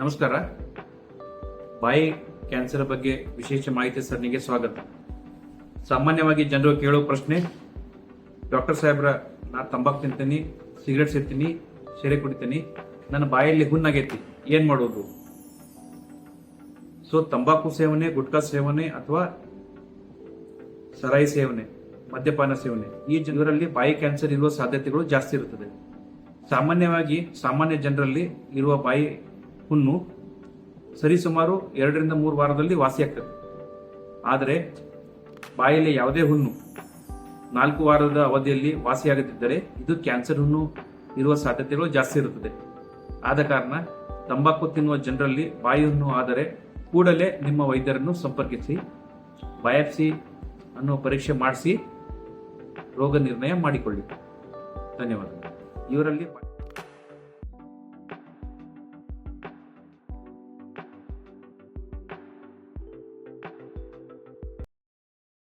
ನಮಸ್ಕಾರ. ಬಾಯಿ ಕ್ಯಾನ್ಸರ್ ಬಗ್ಗೆ ವಿಶೇಷ ಮಾಹಿತಿ ಸರಣಿಗೆ ಸ್ವಾಗತ. ಸಾಮಾನ್ಯವಾಗಿ ಜನರು ಕೇಳೋ ಪ್ರಶ್ನೆ, ಡಾಕ್ಟರ್ ಸಾಹೇಬ್ರ, ನಾ ತಂಬಾಕು ತಿಂತೀನಿ, ಸಿಗರೆಟ್ ಸೇರ್ತೀನಿ ಸೆರೆ ಕುಡಿತೀನಿ, ನನ್ನ ಬಾಯಲ್ಲಿ ಹುಣ್ಣಾಗೈತಿ ಏನು ಮಾಡೋದು? ಸೊ ತಂಬಾಕು ಸೇವನೆ, ಗುಟ್ಕಾ ಸೇವನೆ ಅಥವಾ ಸರಾಯಿ ಸೇವನೆ, ಮದ್ಯಪಾನ ಸೇವನೆ, ಈ ಜನರಲ್ಲಿ ಬಾಯಿ ಕ್ಯಾನ್ಸರ್ ಇರುವ ಸಾಧ್ಯತೆಗಳು ಜಾಸ್ತಿ ಇರುತ್ತದೆ. ಸಾಮಾನ್ಯವಾಗಿ, ಸಾಮಾನ್ಯ ಜನರಲ್ಲಿ ಇರುವ ಬಾಯಿ ಹುಣ್ಣು ಸರಿಸುಮಾರು ಎರಡರಿಂದ ಮೂರು ವಾರದಲ್ಲಿ ವಾಸಿಯಾಗ್ತದೆ ಆದರೆ ಬಾಯಲ್ಲಿ ಯಾವುದೇ ಹುಣ್ಣು ನಾಲ್ಕು ವಾರದ ಅವಧಿಯಲ್ಲಿ ವಾಸಿಯಾಗದಿದ್ದರೆ ಇದು ಕ್ಯಾನ್ಸರ್ ಹುಣ್ಣು ಇರುವ ಸಾಧ್ಯತೆಗಳು ಜಾಸ್ತಿ ಇರುತ್ತದೆ. ಆದ ಕಾರಣ ತಂಬಾಕು ತಿನ್ನುವ ಜನರಲ್ಲಿ ಬಾಯಿ ಹುಣ್ಣು ಆದರೆ ಕೂಡಲೇ ನಿಮ್ಮ ವೈದ್ಯರನ್ನು ಸಂಪರ್ಕಿಸಿ, ಬಯಾಪ್ಸಿ ಅನ್ನುವ ಪರೀಕ್ಷೆ ಮಾಡಿಸಿ ರೋಗ ನಿರ್ಣಯ ಮಾಡಿಕೊಳ್ಳಿ. ಧನ್ಯವಾದ ಇವರಲ್ಲಿ